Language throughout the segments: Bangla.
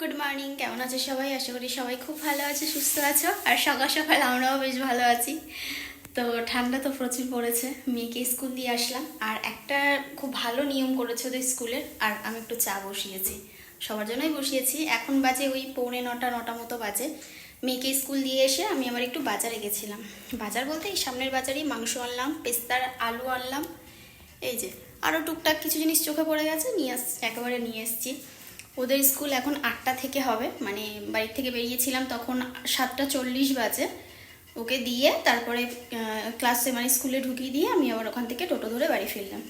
গুড মর্নিং কেমন আছো সবাই? আশা করি সবাই খুব ভালো আছে, সুস্থ আছো। আর সকাল সকাল আমরাও বেশ ভালো আছি। তো ঠান্ডা তো প্রচুর পড়েছে, মেয়েকে স্কুল দিয়ে আসলাম। আর একটা খুব ভালো নিয়ম করেছে ওদের স্কুলের আর আমি একটু চা বসিয়েছি। সবার জন্যই বসিয়েছি। এখন বাজে ওই পৌনে নটা নটা মতো বাজে। মেয়েকে স্কুল দিয়ে এসে আমি আবার একটু বাজারে গেছিলাম। বাজার বলতে এই সামনের বাজারেই মাংস আনলাম, পেস্তার আলু আনলাম। এই যে আরও টুকটাক কিছু জিনিস চোখে পড়ে গেছে, নিয়ে আস, একেবারে নিয়ে এসেছি। ওদের স্কুল এখন আটটা থেকে হবে মানে বাড়ি থেকে বেরিয়েছিলাম তখন সাতটা চল্লিশ বাজে। ওকে দিয়ে তারপরে ক্লাসে মানে স্কুলে ঢুকিয়ে দিয়ে আমি আবার ওখান থেকে টোটো ধরে বাড়ি ফিরলাম।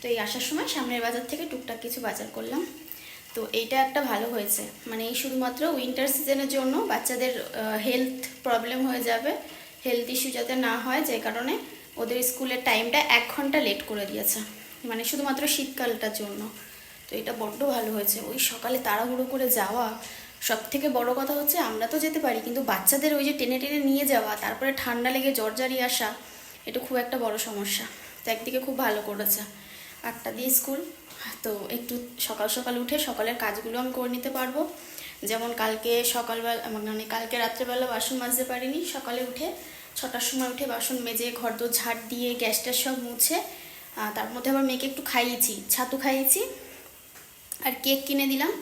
তো এই আসার সময় সামনের বাজার থেকে টুকটাক কিছু বাজার করলাম। তো এইটা একটা ভালো হয়েছে। মানে এই শুধুমাত্র উইন্টার সিজনের জন্য বাচ্চাদের হেলথ প্রবলেম হয়ে যাবে হেলথ ইস্যু যাতে না হয়, যে কারণে ওদের স্কুলের টাইমটা এক ঘণ্টা লেট করে দিয়েছে। মানে শুধুমাত্র শীতকালটার জন্য। তো এটা বড্ড ভালো হয়েছে। ওই সকালে তাড়াহুড়ো করে যাওয়া সব থেকে বড় কথা হচ্ছে আমরা তো যেতে পারি, কিন্তু বাচ্চাদের ওই যে টেনে টেনে নিয়ে যাওয়া, তারপরে ঠান্ডা লেগে জ্বর জারি আসা, এটা খুব একটা বড় সমস্যা। তো একদিকে খুব ভালো করেছে। আটটা দিয়ে স্কুল, তো একটু সকাল সকাল উঠে সকালের কাজগুলো আমি করে নিতে পারব। যেমন কালকে সকালবেলা মানে কালকে রাত্রেবেলা বাসন মাজতে পারিনি, সকালে উঠে ছটার সময় উঠে বাসন মেজে ঘর দোর ঝাড় দিয়ে গ্যাসটা সব মুছে তার মধ্যে আবার মেয়েকে একটু খাইয়েছি, ছাতু খাইয়েছি আর কেক কিনে দিলাম।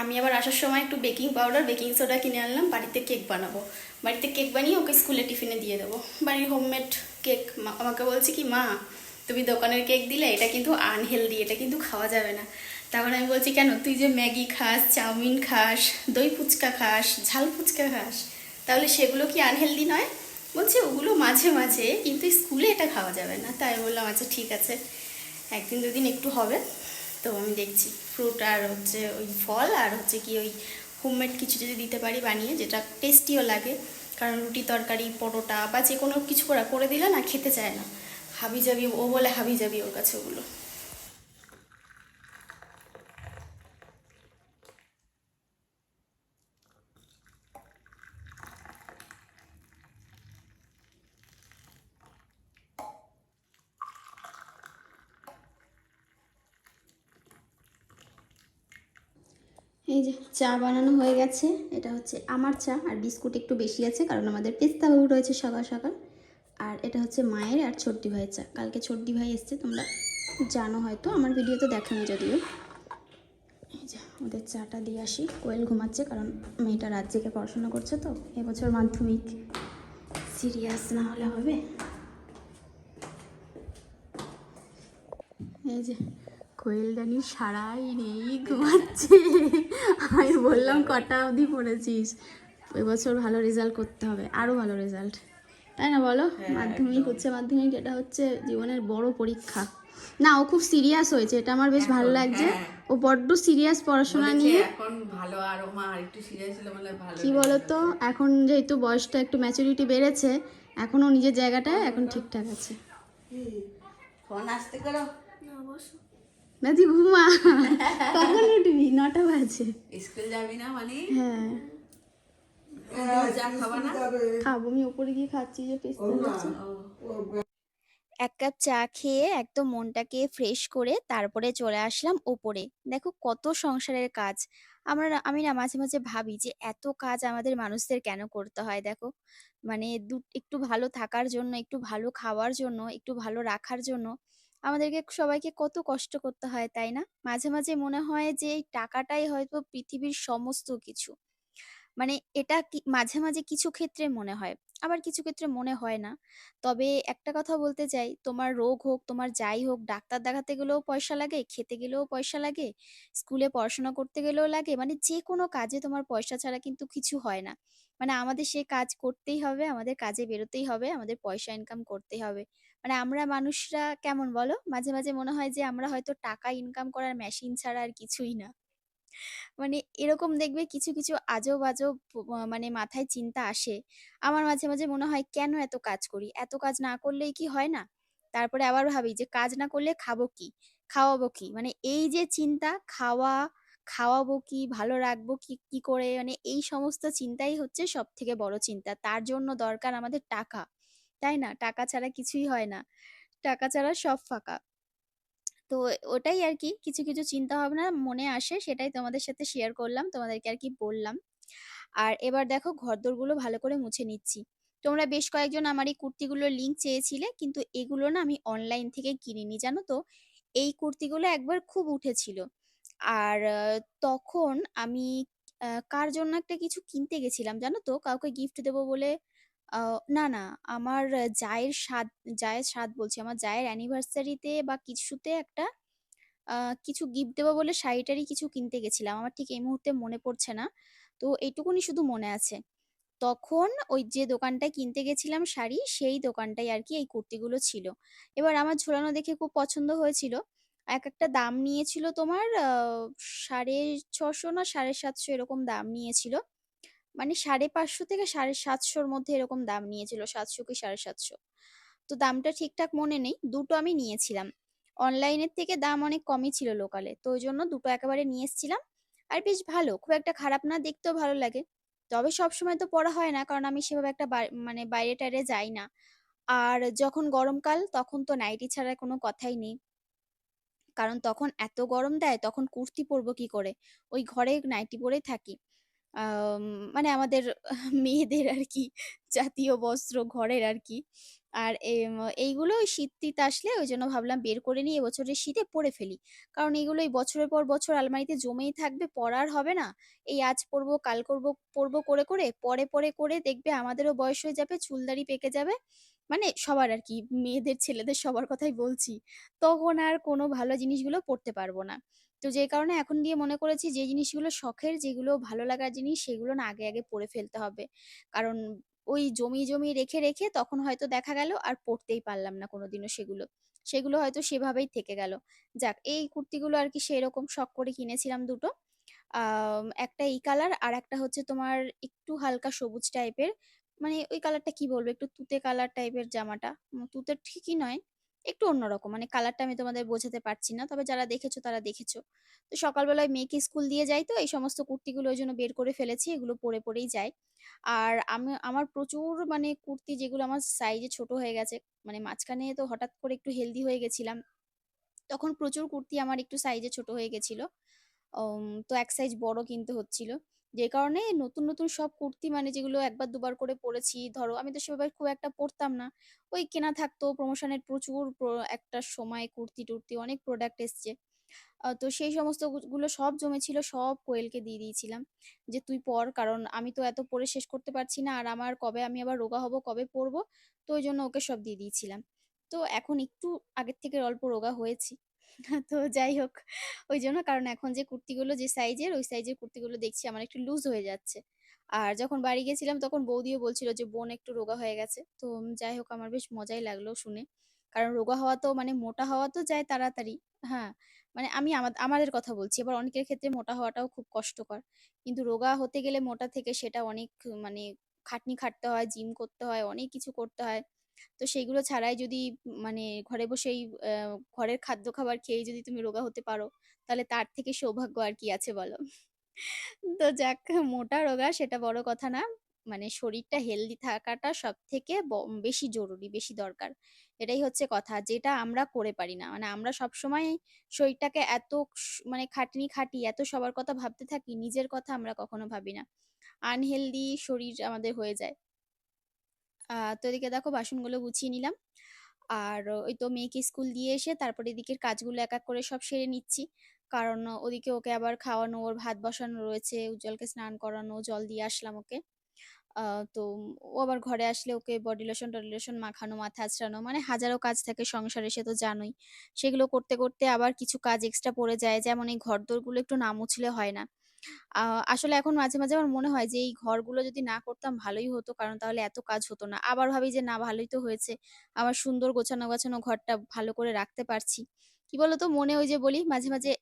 আমি আবার আসার সময় একটু বেকিং পাউডার বেকিং সোডা কিনে আনলাম, বাড়িতে কেক বানাবো। বাড়িতে কেক বানিয়ে ওকে স্কুলে টিফিনে দিয়ে দেবো। বাড়ির হোমমেড কেক আমাকে বলছে কি, মা, তুমি দোকানের কেক দিলে, এটা কিন্তু আনহেলদি এটা কিন্তু খাওয়া যাবে না। তারপরে আমি বলছি, কেন? তুই যে ম্যাগি খাস, চাউমিন খাস, দই ফুচকা খাস, ঝাল ফুচকা খাস, তাহলে সেগুলো কি আনহেলদি নয়? বলছে, ওগুলো মাঝে মাঝে, কিন্তু স্কুলে এটা খাওয়া যাবে না। তাই বললাম আচ্ছা ঠিক আছে, একদিন দুদিন একটু হবে। তো আমি দেখছি। ফ্রুট আর হচ্ছে ওই ফল আর হচ্ছে কি ওই হোমমেড কিছু যদি দিতে পারি বানিয়ে, যেটা টেস্টিও লাগে, কারণ রুটি তরকারি, পরোটা বা যে কোনো কিছু করা করে দিলে না, খেতে চায় না। হাবি যাবি ও বলে হাবি যাবি ওর কাছে ওগুলো। এই যে চা বানানো হয়ে গেছে। এটা হচ্ছে আমার চা, আর বিস্কুট একটু বেশি আছে, কারণ আমাদের পেস্তা বাবু রয়েছে সকাল সকাল। আর এটা হচ্ছে মায়ের আর ছোট্টি ভাইয়ের চা। কালকে ছোট্টি ভাই এসছে, তোমরা জানো হয়তো, আমার ভিডিওতে দেখানি যদিও। এই যে ওদের চাটা দিয়ে আসি। কোয়েল ঘুমাচ্ছে, কারণ মেয়েটা রাত জেগে পড়াশোনা করছে তো, এবছর মাধ্যমিক। সিরিয়াস না হলে হবে। এই যে কোয়েলদানি সারাই নেই ঘুমাচ্ছে। আমি বললাম কটা অবধি পড়েছিস? এবছর ভালো রেজাল্ট করতে হবে। আরও ভালো রেজাল্ট তাই না বলো? মাধ্যমিক উচ্চ মাধ্যমিক এটা হচ্ছে জীবনের বড় পরীক্ষা। না ও খুব সিরিয়াস হয়েছে। এটা আমার বেশ ভালো লাগছে। ও বড্ড সিরিয়াস পড়াশোনা নিয়ে। এখন ভালো আর মা একটু সিরিয়াস ছিল বলে ভালো কি বলতো? এখন যেহেতু বয়সটা একটু ম্যাচুরিটি বেড়েছে এখনও নিজের জায়গাটায় এখন ঠিকঠাক আছে। ফোন আসতে করো। না তুই ঘুমা কখন উঠবি? নটা বাজে। স্কুল যাবি না মানে? হ্যাঁ। খাবা আমি ওপরে গিয়ে খাচ্ছি যে পেস্তা এক কাপ চা খেয়ে একদম মনটাকে ফ্রেশ করে তারপরে চলে আসলাম ওপরে। দেখো কত সংসারের কাজ। আমরা আমি না মাঝে মাঝে ভাবি যে এত কাজ আমাদের মানুষদের কেন করতে হয় দেখো? মানে দু একটু ভালো থাকার জন্য একটু ভালো খাওয়ার জন্য একটু ভালো রাখার জন্য আমাদেরকে সবাইকে কত কষ্ট করতে হয়, তাই না? মাঝে মাঝে মনে হয় যে এই টাকাটাই হয়তো পৃথিবীর সমস্ত কিছু। মানে এটা মাঝে মাঝে কিছু ক্ষেত্রে মনে হয়, আবার কিছু ক্ষেত্রে মনে হয় না। তবে একটা কথা বলতে চাই, তোমার রোগ হোক, তোমার যাই হোক, ডাক্তার দেখাতে গেলেও পয়সা লাগে, খেতে গেলেও পয়সা লাগে, স্কুলে পড়াশোনা করতে গেলেও লাগে মানে যে কোনো কাজে তোমার পয়সা ছাড়া কিন্তু কিছু হয় না। মানে আমাদের সে কাজ করতেই হবে, আমাদের কাজে বেরোতেই হবে, আমাদের পয়সা ইনকাম করতেই হবে। মানে আমরা মানুষরা কেমন বলো? মাঝে মাঝে মনে হয় যে আমরা হয়তো টাকা ইনকাম করার মেশিন ছাড়া আর কিছুই না। মানে এরকম দেখবে কিছু কিছু আজব আজব মানে মাথায় চিন্তা আসে। আমার মাঝে মাঝে মনে হয় কেন এত কাজ করি? এত কাজ না করলেই কি হয় না? তারপরে আবার ভাবি যে কাজ না করলে খাব কি? খাওয়াবো কি? মানে এই যে চিন্তা, খাওয়া, খাওয়াবো কি? ভালো রাখব কি কি করে? মানে এই সমস্ত চিন্তাই হচ্ছে সব থেকে বড় চিন্তা। তার জন্য দরকার আমাদের টাকা। তাই না টাকা ছাড়া কিছুই হয় না টাকা ছাড়া সব ফাঁকা তো ওটাই আর কি কিছু, কিছু চিন্তা ভাবনা মনে আসে সেটাই তোমাদের সাথে শেয়ার করলাম। তোমাদেরকে আর কি বললাম। আর এবার দেখো ঘরদোরগুলো ভালো করে মুছে নিচ্ছি। তোমরা বেশ কয়েকজন আমার এই কুর্তিগুলোর লিঙ্ক চেয়েছিলে কিন্তু এগুলো না আমি অনলাইন থেকে কিনিনি জানো তো? এই কুর্তিগুলো একবার খুব উঠেছিল। আর তখন আমি কার জন্য একটা কিছু কিনতে গেছিলাম জানো তো? কাউকে গিফট দেবো বলে না, না আমার জায়ের স্বাদ জায়ের স্বাদ বলছি। আমার জায়ের অ্যানিভার্সারিতে বা কিছুতে একটা কিছু গিফট দেবো বলে শাড়ি-টাড়ি কিছু কিনতে গেছিলাম। আমার ঠিক এই মুহূর্তে মনে পড়ছে না। তো এইটুকুনি শুধু মনে আছে। তখন ওই যে দোকানটায় কিনতে গেছিলাম শাড়ি, সেই দোকানটায় আরকি এই কুর্তিগুলো ছিল। এবার আমার ঝোলানো দেখে খুব পছন্দ হয়েছিল। একেকটা দাম নিয়েছিল তোমার আ ৬৫০ না ৭৫০ এরকম দাম নিয়েছিল। মানে ৫৫০ থেকে সাড়ে সাতশোর মধ্যে এরকম দাম নিয়েছিল। ৭০০ কি ৭৫০ তো দামটা ঠিকঠাক মনে নেই। দুটো আমি নিয়েছিলাম। অনলাইনের থেকে দাম অনেক কমই ছিল লোকালে। তো ওই জন্য দুটো একেবারে নিয়ে এসছিলাম। আর বেশ ভালো, খুব একটা খারাপ না, দেখতেও ভালো লাগে। তবে সবসময় তো পরা হয় না। কারণ আমি সেভাবে একটা মানে বাইরে-টাইরে যাই না। আর যখন গরমকাল তখন তো নাইটি ছাড়া কোনো কথাই নেই। কারণ তখন এত গরম দেয়, তখন কুর্তি পরবো কি করে? ওই ঘরে নাইটি পরেই থাকি। মানে আমাদের মেয়েদের আরকি জাতীয় বস্ত্র ঘরের। আর এম এইগুলো শীত-টিত আসলে ওইজন্য ভাবলাম বের করে নিই এবছরের শীতে পরে ফেলি। কারণ এগুলো এই বছরের পর বছর আলমারিতে জমেই থাকবে, পরা আর হবে না। এই আজ পরবো, কাল করব পরবো করে, করে পরে, পরে করে দেখবে আমাদেরও বয়স হয়ে যাবে, চুল-দাড়ি পেকে যাবে। মানে সবার আরকি মেয়েদের, ছেলেদের সবার কথাই বলছি। তখন আর কোনো ভালো জিনিসগুলো পরতে পারব না। তো যে কারণে এখন দিয়ে মনে করেছি যে জিনিসগুলো শখের, যেগুলো ভালো লাগার জিনিস সেগুলো না আগে, আগে পরে ফেলতে হবে। কারণ ওই জমিয়ে, জমিয়ে রেখে, রেখে তখন হয়তো দেখা গেল আর পরতেই পারলাম না কোনোদিনও সেগুলো। সেগুলো হয়তো সেভাবেই থেকে গেল। যাক এই কুর্তিগুলো আরকি সেরকম শখ করে কিনেছিলাম দুটো। একটা এই কালার আর একটা হচ্ছে তোমার একটু হালকা সবুজ টাইপের। মানে ওই কালারটা কি বলব? একটু তুতে কালার টাইপের জামাটা। তুতে ঠিকই নয়। একটু অন্যরকম। মানে কালারটা আমি তোমাদের বোঝাতে পারছি না। তবে যারা দেখেছ তারা দেখেছ। তো সকালবেলায় মেয়েকে স্কুল দিয়ে যাই তো এই সমস্ত কুর্তিগুলো ওইজন্য বের করে ফেলেছি। এগুলো পরে, পরেই যাই। আর আমি আমার প্রচুর মানে কুর্তি যেগুলো আমার সাইজে ছোট হয়ে গেছে। মানে মাঝখানে তো হঠাৎ করে একটু হেলদি হয়ে গেছিলাম। তখন প্রচুর কুর্তি আমার একটু সাইজে ছোট হয়ে গেছিল তো এক সাইজ বড় কিনতে হচ্ছিল। যে কারণে নতুন, নতুন সব কুর্তি মানে যেগুলো একবার দুবার করে পড়েছি ধরো আমি তো সেভাবে খুব একটা পড়তাম না। ওই কেনা থাকতো প্রমোশনের প্রচুর একটা সময় কুর্তি-টুর্তি অনেক প্রোডাক্ট এসছে। তো সেই সমস্তগুলো সব জমেছিল সব কোয়েলকে দিয়ে দিয়েছিলাম। যে তুই পর কারণ আমি তো এত পরে শেষ করতে পারছি না। আর আমার কবে আমি আবার রোগা হব, কবে পরবো তো ওই জন্য ওকে সব দিয়ে দিয়েছিলাম। তো এখন একটু আগের থেকে অল্প রোগা হয়েছি। তো যাই হোক ওই জন্য কারণ এখন যে কুর্তিগুলো যে সাইজের ওই সাইজের কুর্তিগুলো দেখছি আমার একটু লুজ হয়ে যাচ্ছে। আর যখন বাড়ি গেছিলাম তখন বৌদিও বলছিল যে বোন একটু রোগা হয়ে গেছে। তো যাই হোক আমার বেশ মজাই লাগল শুনে। কারণ রোগা হওয়া তো মানে মোটা হওয়া তো যায় তাড়াতাড়ি। হ্যাঁ, মানে আমি আমা আমাদের কথা বলছি। এবার অনেকের ক্ষেত্রে মোটা হওয়াটাও খুব কষ্টকর। কিন্তু রোগা হতে গেলে মোটা থেকে সেটা অনেক মানে খাটনি খাটতে হয়, জিম করতে হয়, অনেক কিছু করতে হয়। তো সেইগুলো ছাড়াই যদি মানে ঘরে বসেই ঘরের খাদ্য খাবার খেয়েই যদি তুমি রোগা হতে পারো, তাহলে তার থেকে সৌভাগ্য আর কি আছে বলো? তো যাক মোটা রোগা সেটা বড় কথা না। মানে শরীরটা হেলদি থাকাটা সবথেকে ব বেশি জরুরি, বেশি দরকার। এটাই হচ্ছে কথা। যেটা আমরা করে পারি না। মানে আমরা সবসময় শরীরটাকে এত মানে খাটনি খাটি, এত সবার কথা ভাবতে থাকি, নিজের কথা আমরা কখনো ভাবি না। আনহেলদি শরীর আমাদের হয়ে যায়। তো এদিকে দেখো বাসনগুলো গুছিয়ে নিলাম। আর ওই তো মেয়েকে স্কুল দিয়ে এসে তারপরে এদিকের কাজগুলো এক, এক করে সব সেরে নিচ্ছি। কারণ ওদিকে ওকে আবার খাওয়ানো, ওর ভাত বসানো রয়েছে, উজ্জ্বলকে স্নান করানো, জল দিয়ে আসলাম ওকে। তো ও আবার ঘরে আসলে ওকে বডি লোশন টডি লোশন মাখানো, মাথা আঁচড়ানো মানে হাজারো কাজ থাকে সংসারে সে তো জানোই। সেগুলো করতে, করতে আবার কিছু কাজ এক্সট্রা পড়ে যায়। যেমন এই ঘরদোরগুলো একটু না মুছলে হয় না। আসলে এখন মাঝে, মাঝে আমার মনে হয় যে এই ঘরগুলো যদি না করতাম ভালোই হতো। কারণ তাহলে এত কাজ হতো না। আবার ভাবি যে না ভালোই তো হয়েছে। আমার সুন্দর গোছানো, গাছানো ঘরটা ভালো করে রাখতে পারছি। কি বলতো মনে ওই যে বলি মাঝে, মাঝে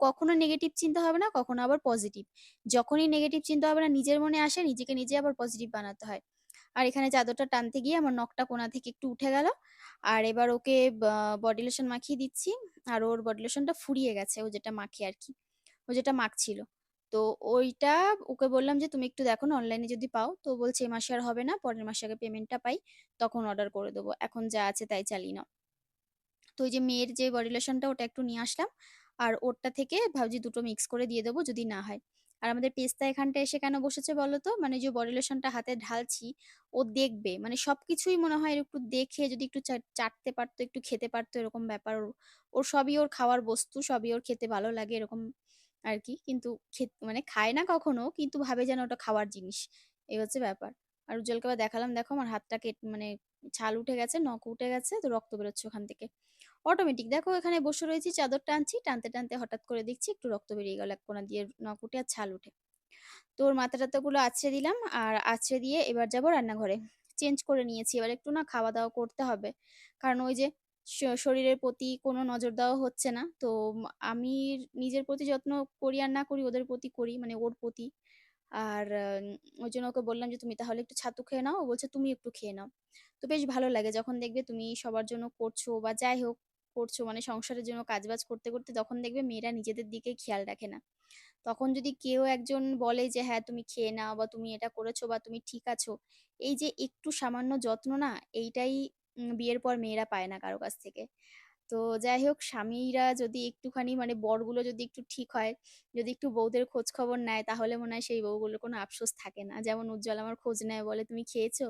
কখনো নেগেটিভ চিন্তা হবে না, কখনো আবার পজিটিভ। যখনই নেগেটিভ চিন্তা হবে না নিজের মনে আসে নিজেকে নিজে আবার পজিটিভ বানাতে হয়। আর এখানে চাদরটা টানতে গিয়ে আমার নখটা কোণা থেকে একটু উঠে গেল। আর এবার ওকে বডি লোশন মাখিয়ে দিচ্ছি। আর ওর বডি লোশনটা ফুরিয়ে গেছে। ও যেটা মাখে আরকি। ও যেটা মাখছিল। তো ওইটা ওকে বললাম যে, "তুমি একটু দেখো না অনলাইনে যদি পাও।" তো বলছে, "এ মাসে আর হবে না। পরের মাসে আগে পেমেন্টটা পাই, তখন অর্ডার করে দেবো। এখন যা আছে তাই চালিয়ে নাও।" তো ওই যে মেয়ের যে বডি লোশনটা ওটা একটু নিয়ে আসলাম আর ওরটা থেকে ভাবছি দুটো মিক্স করে দিয়ে দেবো যদি না হয় আর আমাদের পেস্তা এখানটা এসে কেন বসেছে বলো তো মানে যে বডি লোশনটা হাতে ঢালছি ও দেখবে মানে সবকিছুই মনে হয় একটু দেখে যদি একটু চাটতে পারতো একটু খেতে পারতো এরকম ব্যাপার ওর সবই ওর খাওয়ার বস্তু সবই ওর খেতে ভালো লাগে এরকম আর কি কিন্তু মানে খায় না কখনো, কিন্তু ভাবে যেন ওটা খাওয়ার জিনিস। এই হচ্ছে ব্যাপার। আর উজ্জ্বলকে দেখালাম, দেখো আমার হাতটা কেট মানে ছাল উঠে গেছে, নখ উঠে গেছে, তো রক্ত বেরোচ্ছে ওখান থেকে। অটোমেটিক দেখো এখানে বসে রয়েছি, চাদর টানছি, টানতে টানতে হঠাৎ করে দেখছি একটু রক্ত বেরিয়ে গেল, এক দিয়ে নখ উঠে আর ছাল উঠে। তো ওর মাথা টাথাগুলো আছড়ে দিলাম, আর আছড়ে দিয়ে এবার যাব রান্নাঘরে। চেঞ্জ করে নিয়েছি, এবার একটু না খাওয়া দাওয়া করতে হবে। কারণ ওই যে শরীরের প্রতি কোনো নজর দেওয়া হচ্ছে না। তো আমি নিজের প্রতি যত্ন করি আর না করি ওদের প্রতি করি মানে ওর প্রতি। আর ওই জন্য ওকে বললাম যে, তুমি তাহলে একটু ছাতু খেয়ে নাও। ও বলছে, তুমি একটু খেয়ে নাও। তো বেশ ভালো লাগে যখন দেখবে তুমি সবার জন্য করছ বা যাই হোক করছ মানে সংসারের জন্য কাজবাজ করতে করতে তখন দেখবে মেয়েরা নিজেদের দিকে খেয়াল রাখে না। তখন যদি কেউ একজন বলে যে হ্যাঁ তুমি খেয়ে নাও বা তুমি এটা করেছ বা তুমি ঠিক আছো। এই যে একটু সামান্য যত্ন না, এইটাই বিয়ের পর মেয়েরা পায় না কারও কাছ থেকে। তো যাই হোক, স্বামীরা যদি একটুখানি মানে বরগুলো যদি একটু ঠিক হয়, যদি একটু বউদের খোঁজ খবর নেয়, তাহলে মনে হয় সেই বউগুলোর কোনো আফসোস থাকে না। যেমন উজ্জ্বল আমার খোঁজ নেয়, বলে, তুমি খেয়েছো?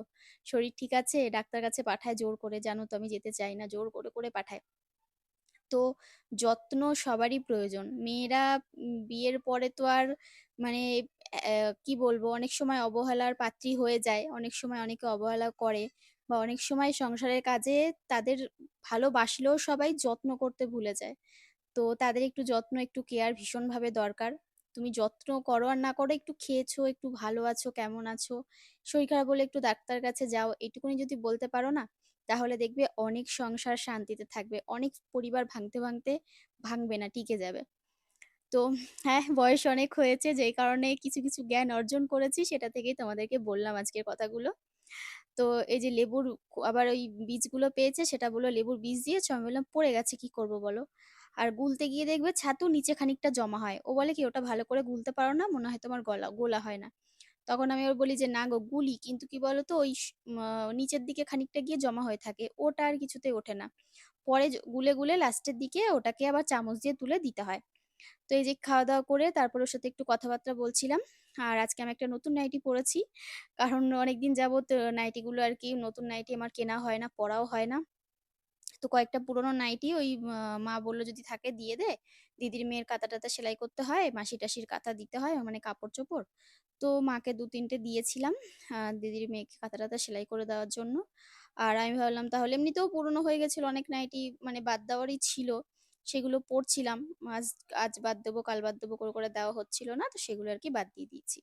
শরীর ঠিক আছে? ডাক্তার কাছে পাঠায়, জোর করে। জানো তো, আমি যেতে চাই না। জোর করে করে পাঠায়। তো যত্ন সবারই প্রয়োজন। মেয়েরা বিয়ের পরে তো আর মানে কি বলব? অনেক সময় অবহেলার পাত্রী হয়ে যায়। অনেক সময় অনেকে অবহেলা করে। বা অনেক সময় সংসারের কাজে তাদের ভালোবাসলেও সবাই যত্ন করতে ভুলে যায়। তো তাদের একটু যত্ন, একটু কেয়ার ভীষণভাবে দরকার। তুমি যত্ন করো আর না করো, একটু খেয়েছো, একটু ভালো আছো, কেমন আছো শরীর খারাপ হলে একটু ডাক্তার কাছে যাও, এটুকুনি যদি বলতে পারো না, তাহলে দেখবে অনেক সংসার শান্তিতে থাকবে, অনেক পরিবার ভাঙতে ভাঙতে ভাঙবে না, টিকে যাবে। তো হ্যাঁ বয়স অনেক হয়েছে, যেই কারণে কিছু কিছু জ্ঞান অর্জন করেছি, সেটা থেকেই তোমাদেরকে বললাম আজকের কথাগুলো। তো এই যে লেবুর আবার ওই বীজগুলো পেয়েছে, সেটা বলল লেবুর বীজ দিয়েছ আমি বললাম, পড়ে গেছে, কি করব বলো? আর গুলতে গিয়ে দেখবে ছাতু নিচে খানিকটা জমা হয়। ও বলে কি, ওটা ভালো করে গুলতে পারো না, মনে হয় তোমার গলা, গোলা হয় না। তখন আমি ওর বলি যে, না গো, গুলি, কিন্তু কি বলতো, ওই নিচের দিকে খানিকটা গিয়ে জমা হয়ে থাকে। ওটা আর কিছুতেই ওঠে না। পরে গুলে গুলে লাস্টের দিকে ওটাকে আবার চামচ দিয়ে তুলে দিতে হয়। তো এই যে খাওয়া দাওয়া করে তারপর ওর সাথে একটু কথাবার্তা বলছিলাম। আর আজকে আমি একটা নতুন নাইটি পরেছি কারণ অনেকদিন যাবত নাইটিগুলো আর কি নতুন নাইটি আমার কেনা হয় না পরাও হয় না। তো কয়েকটা পুরোনো নাইটি ওই মা বলল যদি থাকে দিয়ে দে। দিদির মেয়ের কাঁথা টাথা সেলাই করতে হয় মাসি টাসির কাঁথা দিতে হয় মানে কাপড় চোপড় তো মাকে দু তিনটে দিয়েছিলাম দিদির মেয়েকে কাঁথা টাথা সেলাই করে দেওয়ার জন্য। আর আমি ভাবলাম তাহলে এমনিতেও পুরনো হয়ে গেছিল, অনেক নাইটি মানে বাদ দেওয়ারই ছিল। সেগুলো পড়ছিলাম। আজ আজ বাদ দেবো, কাল বাদ দেবো, করে করে দেওয়া হচ্ছিল না, তো সেগুলো আর কি বাদ দিয়ে দিয়েছি।